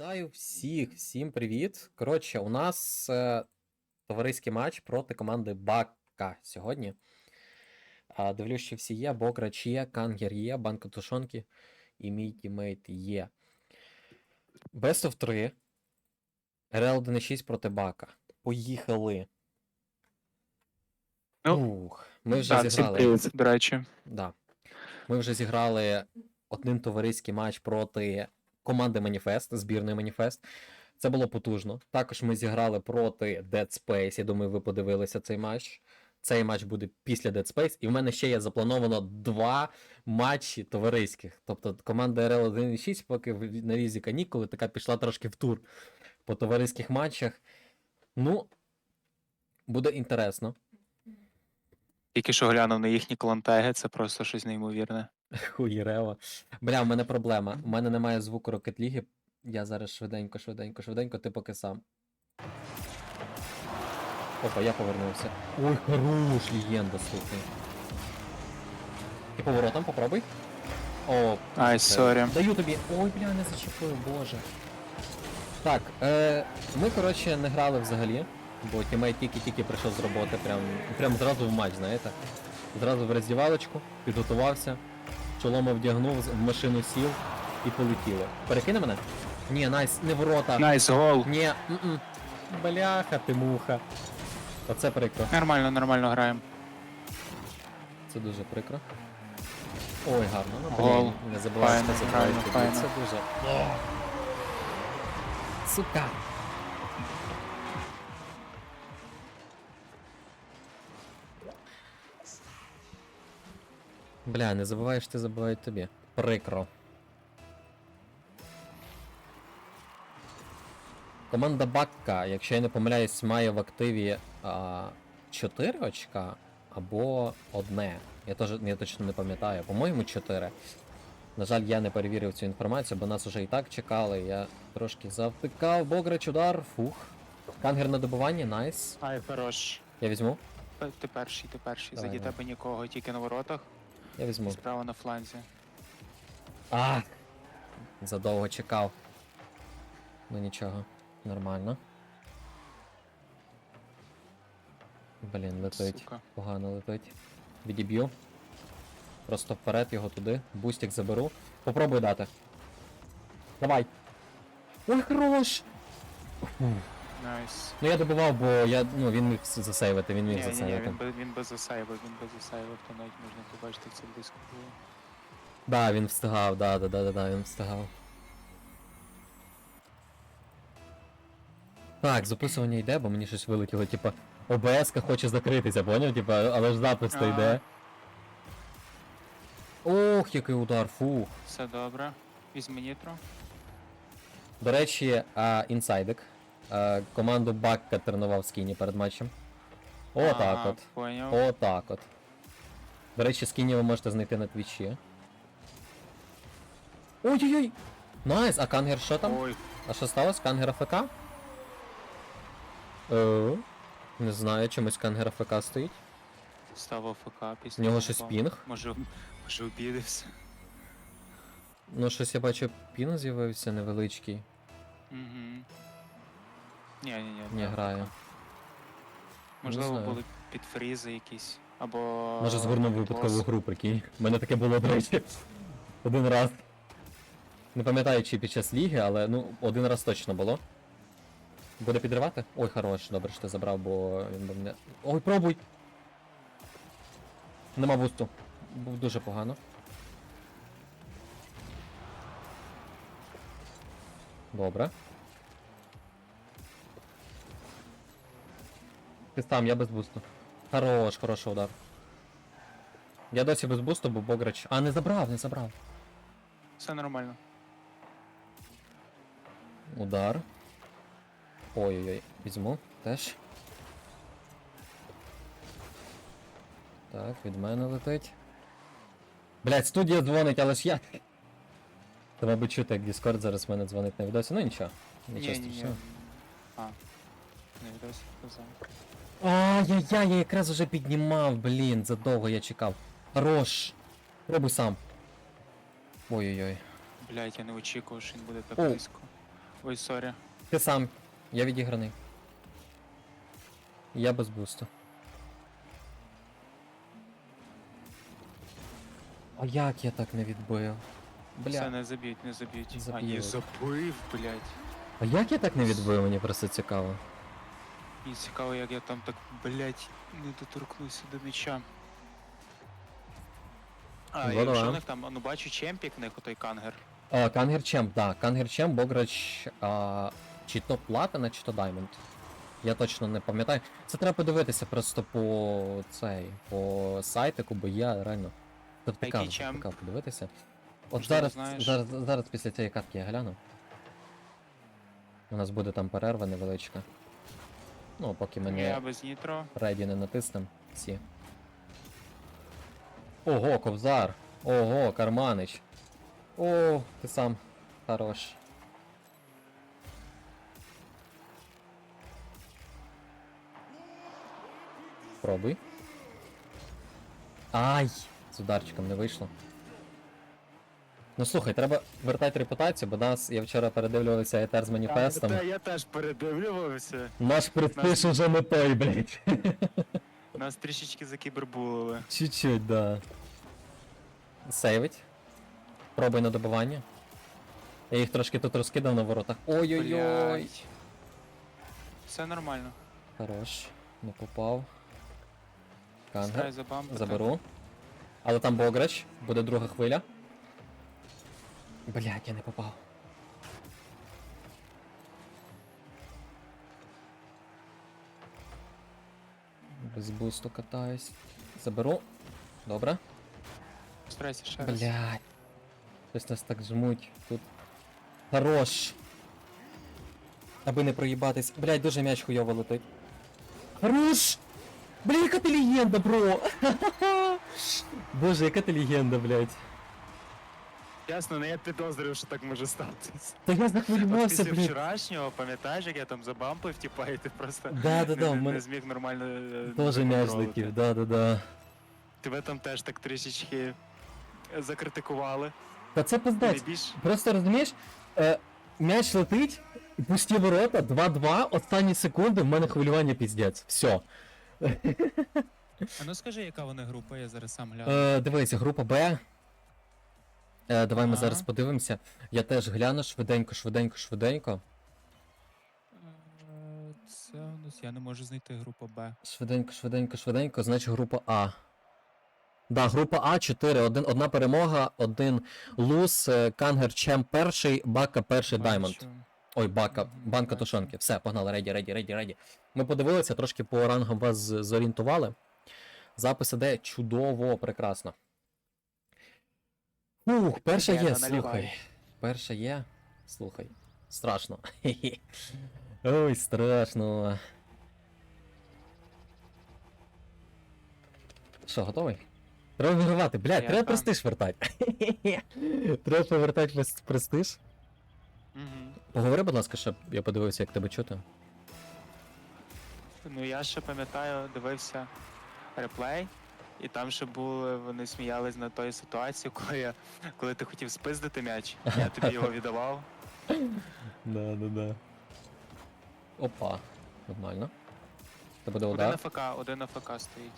Вітаю всіх, всім привіт. Коротше, у нас е, товариський матч проти команди Бака сьогодні. А, дивлюсь, що всі є. Бограч є, Кангер є, Банка Тушонки і мій тімейт є. Best of 3. РЛ 1.6 проти Бака. Поїхали. Ну, Ух, ми вже Так, зіграли. привіт, до речі. Да. Ми вже зіграли один товариський матч проти команди Маніфест, збірної Маніфест. Це було потужно. Також ми зіграли проти Dead Space. Я думаю, ви подивилися цей матч. Цей матч буде після Dead Space. І в мене ще є заплановано два матчі товариських. Тобто команда RL 1.6, поки на візі канікули, така пішла трошки в тур по товариських матчах. Ну, буде інтересно. Тільки що глянув на їхні клантеги, це просто щось неймовірне. Хуєрево. Бля, в мене проблема. У мене немає звуку League. Я зараз швиденько, швиденько, швиденько, ти поки сам. Опа, я повернувся. Ой, хорош, легенда, слухай. І поворотом попробуй. О, Ай, сорі. Даю тобі. Ой, бля, не зачепив, боже. Так, е, ми, коротше, не грали взагалі, бо тімейт тільки-тільки прийшов з роботи, прям, прям зразу в матч, знаєте. Зразу в роздівалочку, підготувався, чолома вдягнув, в машину сів і полетіло. Перекине мене? Ні, найс, не ворота. Найс гол. Ні, м-м. Бляха, ти муха. Оце прикро. Нормально, нормально граємо. Це дуже прикро. Ой, гарно. Ну, Гол. блін, не забувай, що забирають файно, Це дуже. Сука. Бля, не забувай, що ти забувають тобі. Прикро. Команда Бакка, якщо я не помиляюсь, має в активі а, 4 очка або одне. Я, теж, я точно не пам'ятаю. По-моєму, 4. На жаль, я не перевірив цю інформацію, бо нас уже і так чекали. Я трошки завтикав. Бограч удар. Фух. Кангер на добуванні, найс. Ай, хорош. Я візьму. Ти- перший, ти перший. Заді тебе нікого, тільки на воротах. Я візьму. справа на фланзі. А! Задовго чекав. Ну нічого, нормально. Блін, летить. Сука. Погано летить. Відіб'ю. Просто вперед його туди. Бустик заберу. Попробуй дати. Давай. Ой, хорош! Фу. Найс. Ну я добивав, бо я, ну, він міг засейвити, він Ні, міг ні, ні, засейвити. він, би- він без засейвив, він без засейвив, то навіть можна побачити, як це близько було. Да, він встигав, да, да, да, да, да, він встигав. Так, записування йде, бо мені щось вилетіло, типа, ОБС-ка хоче закритися, поняв? Типа, але ж запис то йде. Ох, який удар, фух. Все добре. Візьми нітро. До речі, а, інсайдик. А, команду Бакка тренував в скіні перед матчем. Отак от. Поняв. Отак от. До речі, скіні ви можете знайти на твічі. Ой-ой-ой! Найс, а Кангер що там? Ой, А що сталося? Кангер АФК? Е, не знаю, чомусь Кангер АФК стоїть. став АФК після. У нього щось пінг. Може, може обідався. Ну, щось я бачу, пін з'явився невеличкий. Угу. Ні, ні, ні. Не не грає. АФК. Можливо, знаю. були підфрізи якісь. Або. Може згорнув випадкову гру, прикинь. У мене таке було, до речі. Один раз. Не пам'ятаю, чи під час ліги, але ну, один раз точно було. Буде підривати? Ой, хорош, добре, що ти забрав, бо він би мене. Ой, пробуй! Нема бусту. Був дуже погано. Добре. Ти сам, я без бусту. Хорош, хороший удар. Я досі без бусту, бо Бограч. А, не забрав, не забрав. Все нормально. Удар. Ой-ой-ой, візьму теж. Так, від мене летить. Блять, студія дзвонить, але ж я. Та мабуть чути, як Discord зараз мене дзвонить на відосі. Ну нічого. Нічого Ні, ні, ні. страшного. А. Не відосі казав. Ай-яй-яй, я якраз уже піднімав, блін, задовго я чекав. Хорош. Пробуй сам. Ой-ой-ой. Блять, я не очікував, що він буде так О. близько. Ой, сорі. Ти сам, я відіграний. Я без бусту. А як я так не відбив? Все, Бля. не заб'ють, не заб'ють. А, ні, забив, блядь. А як я так не відбив, мені просто цікаво. Мені цікаво, як я там так, блядь, не доторкнувся до м'яча. А, Ну, і що в них там? Ну бачу чемпік в них отой кангер. А, Кангер Чемп, да. Кангер Чемп, Бограч, а, чи то Платина, чи то Даймонд. Я точно не пам'ятаю. Це треба подивитися просто по цей, по сайтику, бо я реально який втикав, чемп? втикав подивитися. От Можливо, зараз, знаєш. зараз, зараз після цієї катки я гляну. У нас буде там перерва невеличка. Ну, поки ми Я не без нітро. реді не натиснем всі. Ого, ковзар! Ого, карманич! О, ти сам хорош. Пробуй. Ай! З ударчиком не вийшло. Ну слухай, треба вертати репутацію, бо нас, я вчора передивлювався етер з маніфестом. я теж передивлювався. Наш престиж уже не той, блядь. Нас трішечки закібербулили. Чуть-чуть, да. Сейвить. Пробуй на добивання. Я їх трошки тут розкидав на воротах. Ой-ой-ой. Блядь. Все нормально. Хорош. Не попав. Кангер. забампити. Заберу. Але там Бограч, буде друга хвиля. Блять, я не попав. Без бусту катаюсь. Заберу. Добре. Старайся ще раз. Блять. Щось нас так жмуть тут. Хорош. Аби не проїбатись. Блять, дуже м'яч хуйово летить. Хорош! Бля, яка ти легенда, бро! Боже, яка ти легенда, блять. Ясно, не я підозрював, що так може статися. Та я захвилювався, після вчорашнього, пам'ятаєш, як я там забампив, типа, і ти просто Да, да, да, не, в не, мене зміг нормально. е, Тоже м'яч законтролити. злетів, да, да, да. Тебе там теж так трішечки закритикували. Та це пиздець. Найбільш Просто розумієш, е, м'яч летить, пусті ворота, 2-2, останні секунди, в мене хвилювання піздець. Все. А ну скажи, яка вони група, я зараз сам гляну. Е, дивись, група Б. Е, давай ми Ага. зараз подивимося. Я теж гляну швиденько, швиденько, швиденько. Е, Це у нас я не можу знайти група Б. Швиденько, швиденько, швиденько, значить група А. Да, група А 4, один, одна перемога, один луз, е, Кангер Чем перший, Бака перший Даймонд. Бачу. Ой, бака, Мгм, банка бачу. тушонки. Все, погнали, реді, реді, реді, реді. Ми подивилися, трошки по рангам вас з- зорієнтували. Запис іде чудово, прекрасно. Ух, перша є, слухай. Перша є. Слухай. Страшно. Ой, страшно. Що, готовий? Треба вигравати, блядь, Я треба там. престиж вертати. Треба повертати прес- престиж. Мгм. Поговори, будь ласка, щоб я подивився, як тебе чути. Ну я ще пам'ятаю, дивився реплей, і там ще були, вони сміялись на тої ситуації, коли я коли ти хотів спиздити м'яч, я тобі його віддавав. Да, да, да. Опа. Нормально. Це буде Один удар. АФК, один АФК стоїть.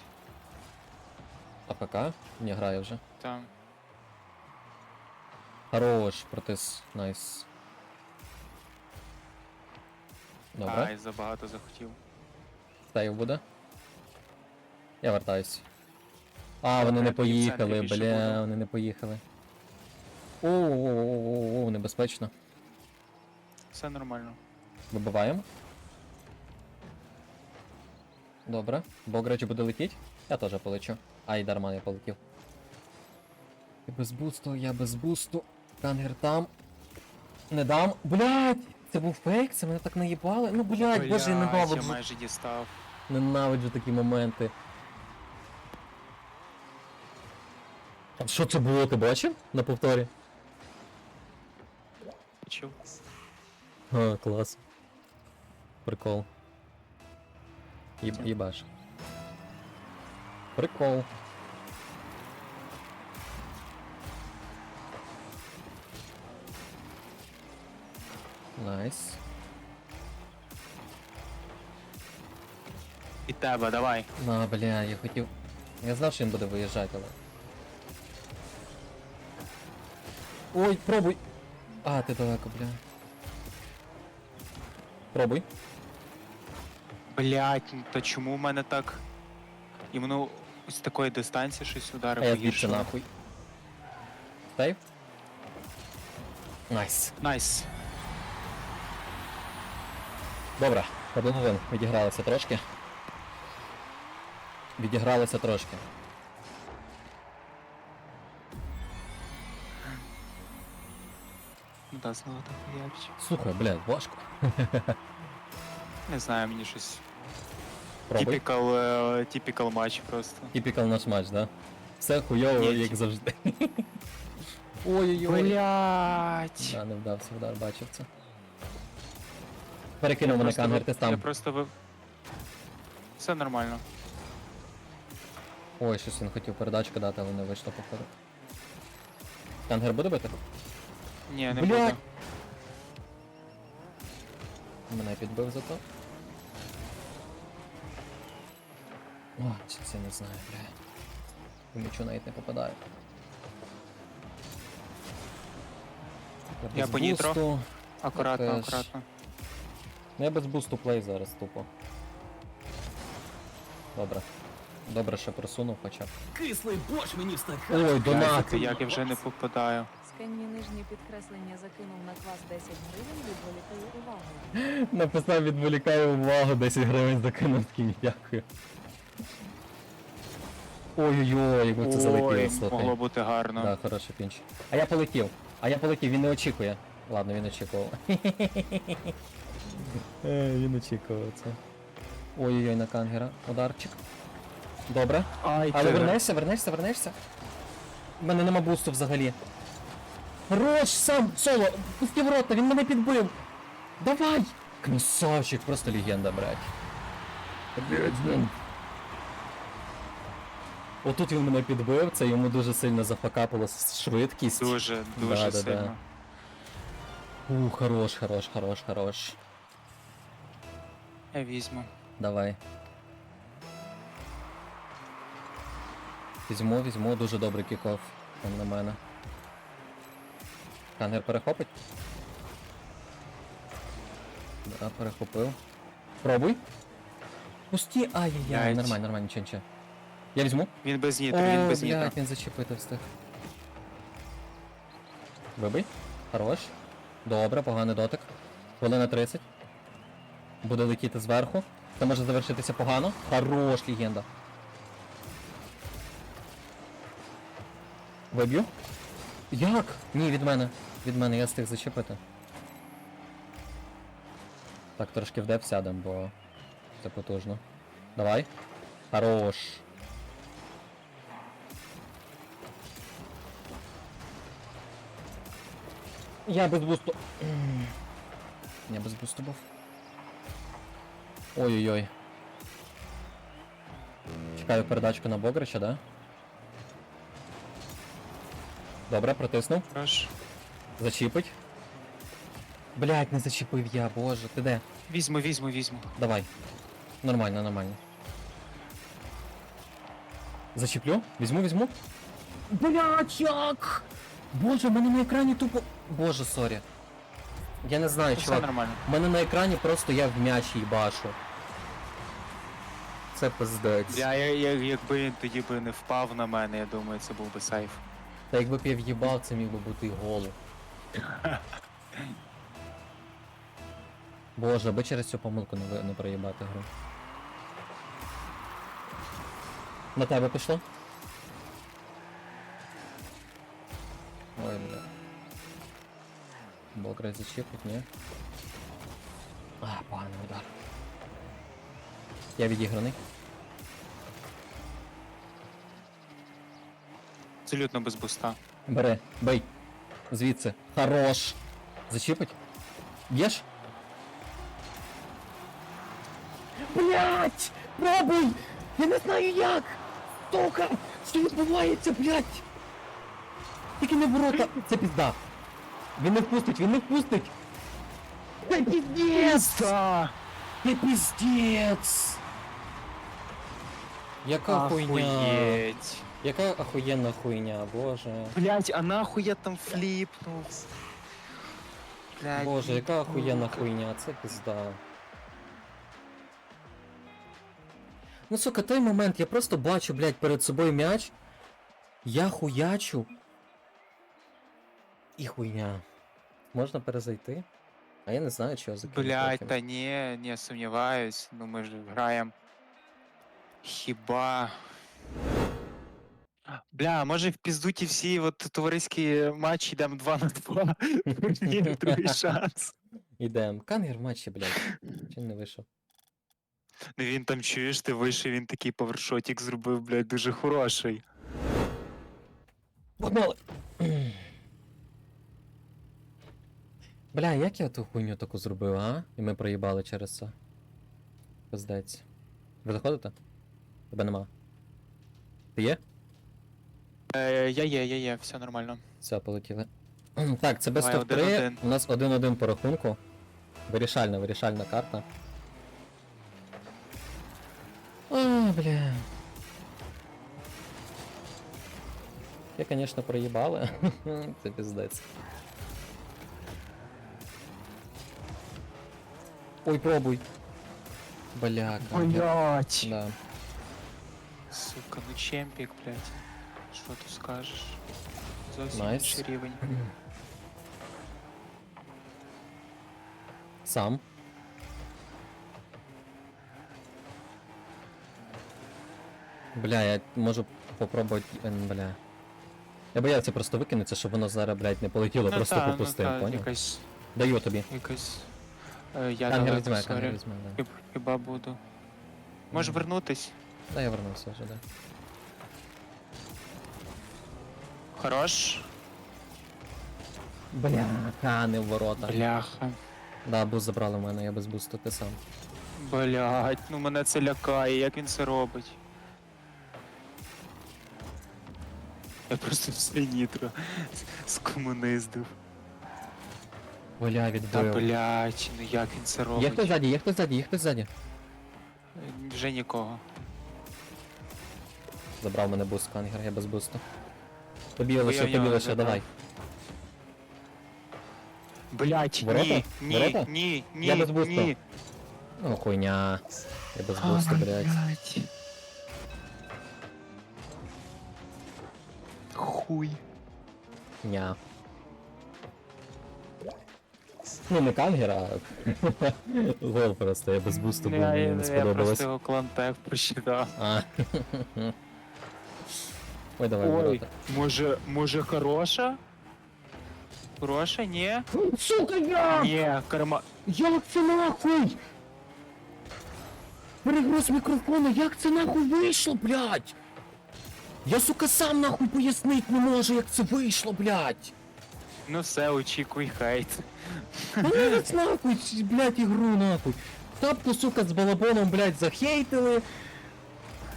АПК. Не грає вже. Там. Хорош, протис. Найс. Добре. Ай, забагато захотів. Сейв буде. Я вертаюсь. А, вони не поїхали, бля, вони не поїхали. О, небезпечно. Все нормально. Вибиваємо. Добре. Бограч буде летіть. Я теж полечу. Ай, дарма я полетів. Я без бусту, я без бусту. Кангер там. Не дам. Блять! Це був фейк, це мене так наїбали. Ну блять, боже, я Блядь, я майже дістав. Ненавиджу такі моменти. А що це було, ти бачив? На повторі? Чув. А, клас. Прикол. Єб, єбаш. Прикол. Найс. І тебе, давай. На, бля, я хотів. Я знав, що він буде виїжджати, але. Ой, пробуй! А, ти далеко, бля. Пробуй. Блять, то чому в мене так. Іменно з такої дистанції щось А я звідси нахуй. Стейв? Найс. Найс. Добре, один один. Відігралися трошки. Відігралися трошки. Да, знову так. Слухай, блядь, важко. Не знаю, мені щось. Пробуй. Типікал, е, типікал матч просто. Типікал наш матч, да? Все хуйово, Ні, як завжди. Ой-ой-ой. Блять. Да, не вдався удар, бачив це. Перекинув мене ви- ти Я просто ви... Все нормально. Ой, щось він хотів передачку дати, але не вийшло, походу. Кангер буде бити? Ні, не Блядь. буду. Мене підбив зато. О, чи це не знаю, бля. М'ячу навіть не попадаю. Я без по нітро. бусту. Акуратно, теж. акуратно. Ну я без бусту плей зараз тупо. Добре. Добре, що просунув хоча б. Кислий борщ мені в стакан. Ой, донат! як я вже не попадаю. Скенні нижні підкреслення закинув на клас 10 гривень, відволікає увагу. Написав відволікаю увагу, 10 гривень закинув такий, дякую. Ой-ой-ой, якби це залетіло, слухай. могло бути гарно. Да, хороший пінч. А я полетів. А я полетів, він не очікує. Ладно, він очікував. Е, Він очікував це. Ой-ой-ой, на кангера. Ударчик. Добре. Ай, Але вернешся, вернешся, вернешся. У мене нема бусту взагалі. Хорош, сам, соло, пусти ворота, він мене підбив. Давай! Красавчик, просто легенда, брать. Блін. Отут він мене підбив, це йому дуже сильно зафакапило с- швидкість. Дуже, дуже Да-да-да. У, хорош, хорош, хорош, хорош. Я візьму. Давай. Візьму, візьму, дуже добрий кікоф. Там на мене. Кангер перехопить. Да, перехопив. Пробуй. Пусті. Ай-яй-яй, Блядь. нормально, нормально, нічого, нічого. Я візьму. Він без нітро, він без нітро. блядь, він зачепити встиг. Вибий. Хорош. Добре, поганий дотик. Хвилина 30. Буде летіти зверху. Це може завершитися погано. Хорош, легенда. Виб'ю. Як? Ні, від мене. Від мене, я встиг зачепити. Так, трошки в деп сядем, бо це потужно. Давай. Хорош. Я без бусту. Я без бусту був. Ой-ой-ой. Чекаю передачку на Богрича, да? Добре, протиснув. Хорош. Зачіпить. Блять, не зачепив я, боже, ти де? Візьму, візьму, візьму. Давай. Нормально, нормально. Зачіплю? Візьму, візьму. Блять, як? Боже, в мене на екрані тупо. Боже, сорі. Я не знаю, Все чувак. нормально. У мене на екрані просто я в м'яч їбашу. Це пиздець. Я, я, я, якби він тоді би не впав на мене, я думаю, це був би сейф. Та якби б я в'їбав, це міг би бути гол. Боже, аби через цю помилку не, ви- не проїбати гру. На тебе пішло? Ой, бля. Бограй зачепить, ні? А, поганий удар. Я відіграний. Абсолютно без буста. Бери, бей. Звідси. Хорош. Зачіпить? Б'єш? Блять! Пробуй! Я не знаю як! Сука! Що відбувається, блять? Тільки не в ворота! Це пізда! Він не впустить, він не впустить! Це піздець! Це піздець! Яка хуйня? Охуєть. Яка охуєнна хуйня, боже. Блять, а нахуй я там фліпнув? Блять, Боже, яка охуєнна хуйня, це пізда. Ну сука, той момент, я просто бачу, блядь, перед собою м'яч. Я хуячу. І хуйня. Можна перезайти? А я не знаю, чого закинути. Блять, та ні, не сумніваюсь. Ну ми ж граємо. Хіба. Бля, може в пізду ті всі от товариські матчі йдемо 2 на 2. Ні, другий шанс. Ідем. Кангер в матчі, блядь. Чи не вийшов? Ну він там чуєш, ти вийшов, він такий повершотик зробив, блядь, дуже хороший. Погнали! Бля, як я ту хуйню таку зробив, а? І ми проїбали через це. Пиздець. Ви заходите? Тебе нема. Ти є? Е, я є, я є, все нормально. Все, полетіли. Так, це без Давай, топ 3. один-один. У нас 1-1 по рахунку. Вирішальна, вирішальна карта. А, бля. Я, конечно, проїбали. Це піздець. Ой, пробуй. Бляка. Блять. Да. Сука, ну чемпік, блядь. Що тут скажеш? Зовсім Найс. інший рівень. Сам. Бля, я можу попробувати. е, Бля. Я боявся просто викинутися, щоб воно зараз, блядь, не полетіло, просто та, попустив, ну, та, поняв? Якась, Даю тобі. якась... Е, я Кангер далеко, візьме, сорі. візьме, да. Хіб- Хіба буду. Можеш вернутись? Да, я вернувся вже, да. Хорош? Бля, не в ворота. Бляха. Да, буст забрали в мене, я без бусту, ти сам. Блять, ну мене це лякає, як він це робить. Я просто все нітро скомуниздив. Бля, Та відбив. блять, ну як він це Є робить? хтось ззаді, є хтось ззаді, є хтось ззаді. Вже нікого. Забрав мене буст, кангер, я без бусту. Тобі нього давай. Блять, Ворота? ні, ні, Ворота? ні, ні, Я без бусту. ні. Ну, хуйня. Я без бусту, блядь. блять. Хуй. Ня. Ну, не кангер, а гол просто, я без бусту був, Я, мені не я сподобалось. просто його клантек прочитав. А. Ой, давай, Ой, ворота. може, може хороша? Хороша, ні? Сука, я! Ні, карма. Як це нахуй? Перегруз мікрофону, як це нахуй вийшло, блядь? Я, сука, сам нахуй пояснить не можу, як це вийшло, блядь. Ну все, очікуй хейт. Конець нахуй, ці, блядь, ігру нахуй. Тапку, сука, з балабоном, блядь, захейтили.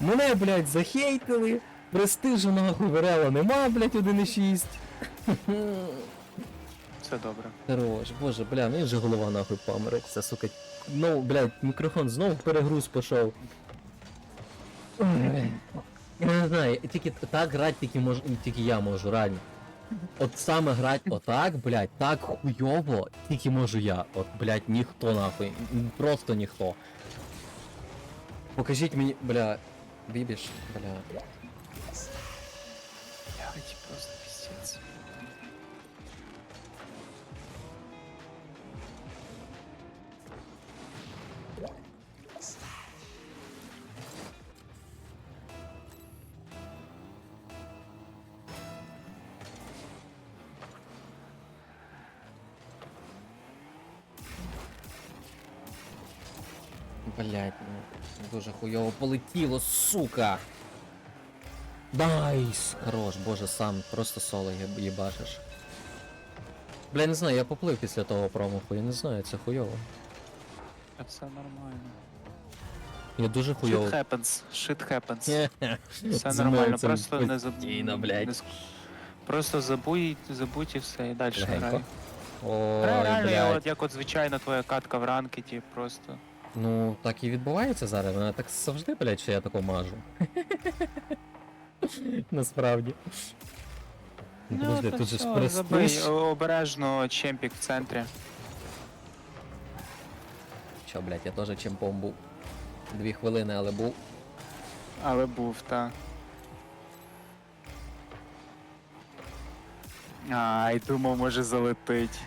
Мене, блядь, захейтили. Престижу нахуй Верела нема, блядь, 1.6. Все добре. Хорош, боже, бля, мені вже голова нахуй помериться, сука. Ну, блядь, мікрофон знову в перегруз пішов. Ой, Я не знаю, тільки так грати тільки мож, тільки я можу, реально. От саме грати отак, блядь, так хуйово, тільки можу я. От, блядь, ніхто нахуй. Просто ніхто. Покажіть мені, бля, бібіш, бля. Блять, ну дуже хуйово полетіло, сука. Найс! Хорош, боже, сам просто соло їбашиш. Бля, не знаю, я поплив після того промаху, я не знаю, це хуйово. Все нормально. Я дуже хуйово. Shit happens, shit happens. Все нормально, це просто не забудь. постійно, блядь. Просто забудь, забудь і все, і далі грай. Ой, Реально, я от як от звичайно твоя катка в ранкеті просто. Ну, так і відбувається зараз. Вона так завжди, блядь, що я тако мажу. Насправді. Ну, подожди, та тут же ж всьо, забий. престиж. Обережно чемпік в центрі. Чо, блядь, я теж чемпом був. Дві хвилини, але був. Але був, та. Ай, думав, може залетить.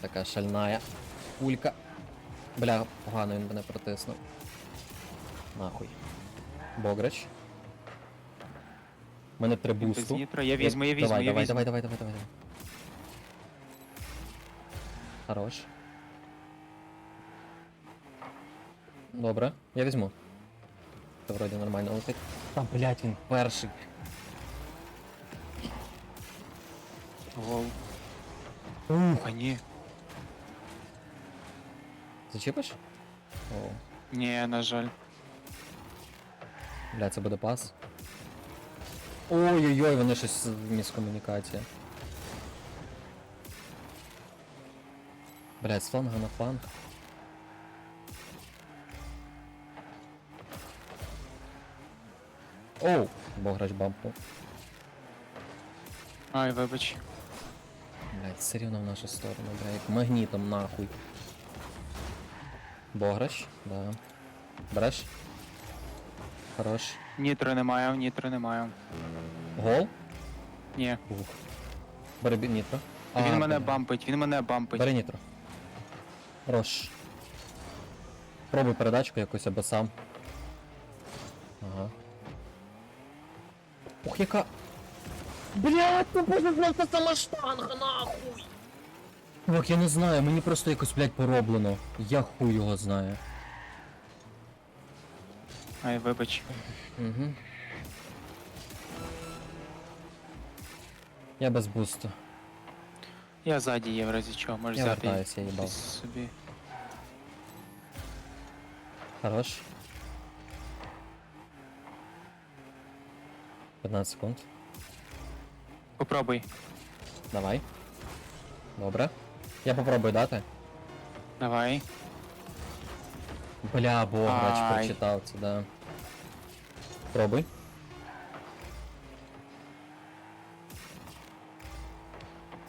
Така шальная пулька. Бля, погано він мене протиснув. Нахуй. Бограч. У мене три бусту. Я візьму, я візьму, давай, я давай, візьму. давай, давай, давай, давай, давай. Хорош. Добре, я візьму. Це вроді нормально летить. Та, блядь, він перший. Гол. Ух. А ні. Зачіпиш? О, Ні, на жаль. бля, це буде пас. Ой-ой-ой, вони щось міскомунікація. Блядь, з фланга на фланг. Оу, бограч бампнув. Ай, вибач. Блядь, все рівно в нашу сторону, бля, як магнітом нахуй. Бограч, да. Береш? Хорош. Нітро немає, нітро немає. Гол? Ні. Ух. Бери бі- нітро. він мене бля. бампить, він мене бампить. Бери нітро. Хорош. Пробуй передачку якусь або сам. Ага. Ух, яка. Блядь, ну боже, та сама штанга, нахуй! Ох, я не знаю, мені просто якось, блядь, пороблено. Я хуй його знаю. Ай, вибач. Угу. Я без бусту. Я ззаді є в разі чого, можеш Я взяти вертаюсь, я їбав. щось собі. Хорош. 15 секунд. Попробуй. Давай. Добре. Я попробую дати. Давай. Бля, бограч Ай. прочитав це, да. Пробуй.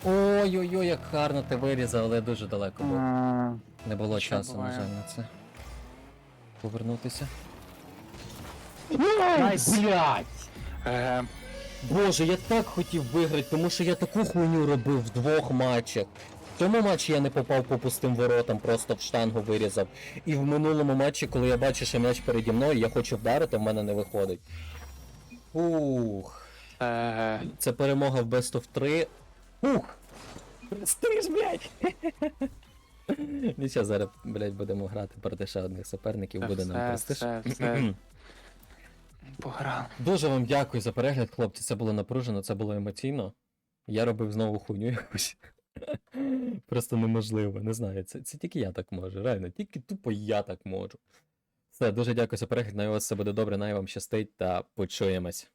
Ой-ой-ой, як гарно ти вирізав, але дуже далеко був. Не було Що часу, на буває? жаль, на це. Повернутися. Найс. Блять! Е, Боже, я так хотів виграти, тому що я таку хуйню робив в двох матчах. В цьому матчі я не попав по пустим воротам, просто в штангу вирізав. І в минулому матчі, коли я бачу, що м'яч переді мною, я хочу вдарити, в мене не виходить. Ух. е, Це перемога в Best of 3. Ух! Престиж, блядь! Нічого, зараз, блядь, будемо грати проти ще одних суперників, буде нам все, все, все. пограв. Дуже вам дякую за перегляд, хлопці. Це було напружено, це було емоційно. Я робив знову хуйню якусь. Просто неможливо, не знаю. Це, це тільки я так можу. Реально, тільки тупо я так можу. Все, дуже дякую за перегляд. Най у вас все буде добре, най вам щастить та почуємось.